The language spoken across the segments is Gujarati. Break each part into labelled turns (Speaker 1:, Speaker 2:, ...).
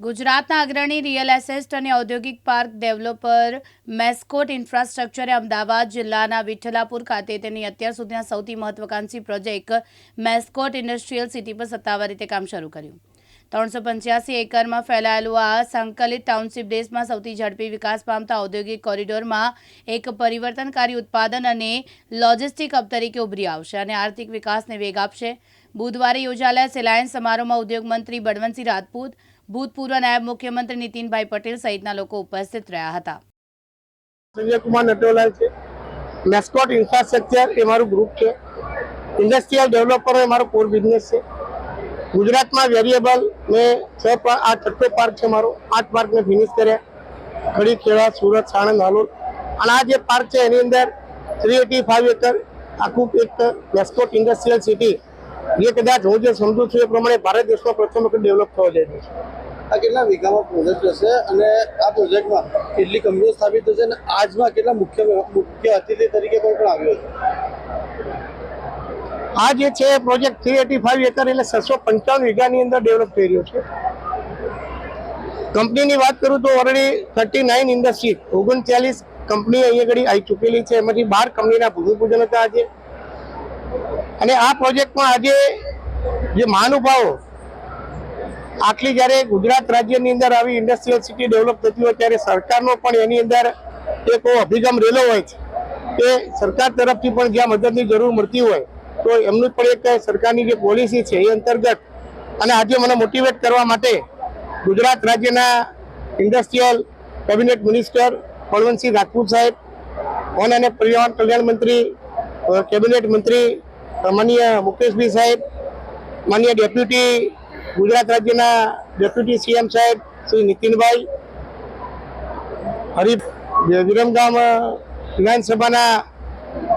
Speaker 1: ગુજરાતના અગ્રણી રિયલ એસેસ્ટ અને ઔદ્યોગિક પાર્ક ડેવલપર મેસ્કોટ ઇન્ફ્રાસ્ટ્રક્ચરે અમદાવાદ જિલ્લાના વિઠ્ઠલાપુર ખાતે તેની અત્યાર સુધીના સૌથી મહત્વાકાંક્ષી પ્રોજેક્ટ મેસ્કોટ ઇન્ડસ્ટ્રીયલ સિટી પર સત્તાવાર રીતે કામ શરૂ કર્યું. ત્રણસો પંચ્યાસી એકરમાં ફેલાયેલું આ સંકલિત ટાઉનશીપ દેશમાં સૌથી ઝડપી વિકાસ પામતા ઔદ્યોગિક કોરિડોરમાં એક પરિવર્તનકારી ઉત્પાદન અને લોજિસ્ટિક હબ તરીકે ઉભરી આવશે અને આર્થિક વિકાસને વેગ આપશે. બુધવારે યોજાયેલા સિલાયન્સ સમારોહમાં ઉદ્યોગ મંત્રી બળવંતસિંહ રાજપૂત ભૂતપૂર્વ નાયબ મુખ્યમંત્રી નીતિનભાઈ પટેલ સહિતના લોકો ઉપસ્થિત રહ્યા હતા.
Speaker 2: સંજય કુમાર નટોલાલ છે મેસ્કોટ ઇન્ફ્રાસ્ટ્રક્ચર એ મારું ગ્રુપ છે. ઇન્ડસ્ટ્રીયલ ડેવલપર એ મારો કોર બિઝનેસ છે. ગુજરાતમાં વેરિયેબલ મેં છ આ છઠ્ઠો પાર્ક છે મારો. આઠ પાર્ક મેં ફિનિશ કર્યા. ખડી ખેડા, સુરત, સાણંદ, હાલોલ. અને આ જે પાર્ક છે એની અંદર થ્રી એટી ફાઈવ એકર આખું એક મેસ્કોટ ઇન્ડસ્ટ્રીયલ સિટી જે કદાચ હું જે સમજુ છું એ પ્રમાણે ભારત દેશમાં પ્રથમ વખત ડેવલપ થવા રહ્યું છે.
Speaker 3: આ કેટલા વીઘામાં પ્રોજેક્ટ હશે અને આ પ્રોજેક્ટમાં કેટલી કંપનીઓ સ્થાપિત થશે અને આજમાં કેટલા મુખ્ય મુખ્ય અતિથિ તરીકે કોઈ પણ આવ્યો છે
Speaker 2: આ જે છે project three eighty five acre એટલે છસો પંચાવન વીઘાની અંદર ડેવલપ થઈ રહ્યો છે. કંપનીની વાત કરું તો ઓલરેડી થર્ટી નાઇન ઇન્ડસ્ટ્રી ઓગણચાલીસ કંપની અહીંયા આગળ આવી ચૂકેલી છે. એમાંથી બાર કંપનીના ભૂમિપૂજન હતા આજે. અને આ પ્રોજેક્ટમાં આજે જે મહાનુભાવો આટલી જ્યારે ગુજરાત રાજ્યની અંદર આવી ઇન્ડસ્ટ્રીયલ સિટી ડેવલપ થતી હોય ત્યારે સરકારનો પણ એની અંદર એક અભિગમ રહેલો હોય છે કે સરકાર તરફથી પણ જ્યાં મદદની જરૂર મળતી હોય તો એમનું પણ એક સરકારની જે પોલિસી છે એ અંતર્ગત અને આજે મને મોટિવેટ કરવા માટે ગુજરાત રાજ્યના industrial cabinet minister Balwantsinh Rajput સાહેબ, વન અને પર્યાવરણ કલ્યાણ મંત્રી કેબિનેટ મંત્રી, માનનીય મુકેશભાઈ સાહેબ, માનનીય ડેપ્યુટી ગુજરાત રાજ્યના ડેપ્યુટી સીએમ સાહેબ શ્રી નીતિનભાઈ હરિ વિરમગામ વિધાનસભાના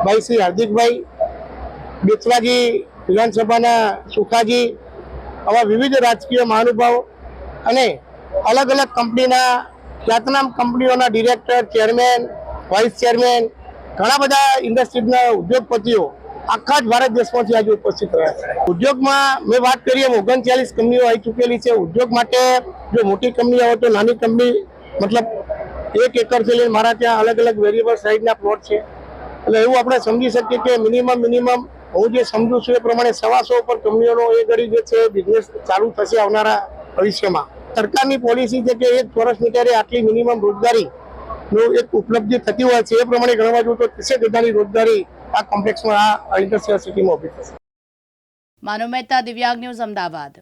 Speaker 2: ભાઈ શ્રી હાર્દિકભાઈ બેચવાજી વિધાનસભાના સુખાજી આવા વિવિધ રાજકીય મહાનુભાવો અને અલગ અલગ કંપનીના ખ્યાતનામ કંપનીઓના ડિરેક્ટર, ચેરમેન, વાઇસ ચેરમેન, ઘણા બધા ઇન્ડસ્ટ્રીઝના ઉદ્યોગપતિઓ આખા જ ભારત દેશમાંથી આજે ઉપસ્થિત રહ્યા ઉદ્યોગમાં મેં વાત કરી એમ ઓગણચાલીસ કંપનીઓ આવી ચૂકેલી છે. ઉદ્યોગ માટે જો મોટી કંપની હોય તો નાની કંપની, મતલબ એક એકરથી લઈને મારા ત્યાં અલગ અલગ વેરિયેબલ સાઈડના પ્લોટ છે. એટલે એવું આપણે સમજી શકીએ કે મિનિમમ મિનિમમ હું જે સમજુ છું એ પ્રમાણે સવાસો ઉપર કંપનીઓનો એ ગળી જે છે બિઝનેસ ચાલુ થશે આવનારા ભવિષ્યમાં. સરકારની પોલિસી છે કે એક ચોરસ મીટરે આટલી મિનિમમ રોજગારી નું એક ઉપલબ્ધિ થતી હોય છે. એ પ્રમાણે ગણવા જોઈએ તો ત્રીસેક હજારની રોજગારી આ કોમ્પ્લેક્સમાં આ ઇન્ડસ્ટ્રીયલ સિટીમાં ઊભી થશે
Speaker 1: માનવ મહેતા દિવ્યાંગ ન્યૂઝ અમદાવાદ.